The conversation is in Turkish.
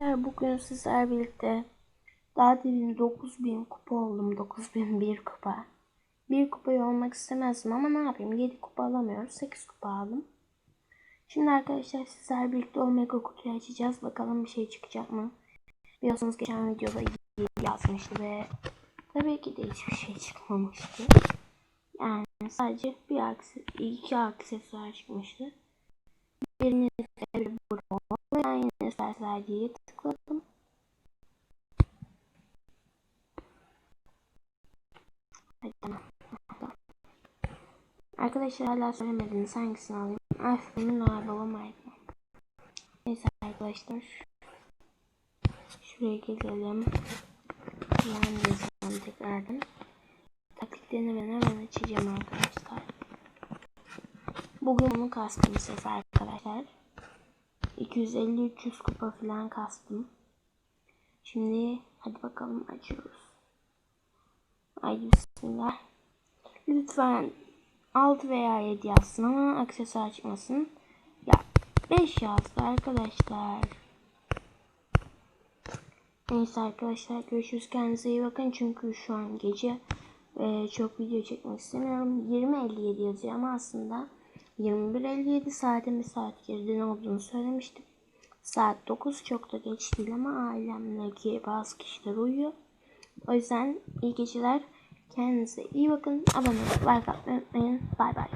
Arkadaşlar bugün sizler birlikte daha demin 9000 kupa oldum. 9001 kupa. Bir kupayı olmak istemezdim ama ne yapayım 7 kupa alamıyoruz. 8 kupa aldım. Şimdi arkadaşlar sizler birlikte Omega kutuyu açacağız. Bakalım bir şey çıkacak mı? Biliyorsunuz geçen videoda yazmıştı ve tabii ki de hiçbir şey çıkmamıştı. Yani sadece bir akses, iki aksesuar çıkmıştı. Birini bir bro ve aynı serdiye Arkadaşlar hala söylemediniz hangisini alayım? Aferin Noel babam. Neyse arkadaşlar. Şuraya gelelim. Yani yazalım tekrardan. Taktiklerini ben hemen açacağım arkadaşlar. Bugün bunu kastım ses arkadaşlar. 250-300 kupa falan kastım. Şimdi hadi bakalım açıyoruz. Bismillah. Lütfen 6 veya 7 yazsın ama aksesuar çıkmasın. Ya 5 yazdı arkadaşlar. Neyse arkadaşlar görüşürüz. Kendinize iyi bakın. Çünkü şu an gece ve çok video çekmek istemiyorum. 20.57 yazıyor ama aslında 21.57 saate bir saat geriden olduğunu söylemiştim. Saat 9 çok da geç değil ama ailemdeki bazı kişiler uyuyor. O yüzden iyi geceler. Kendinize iyi bakın. Abone olup like atmayı unutmayın. Bay bay.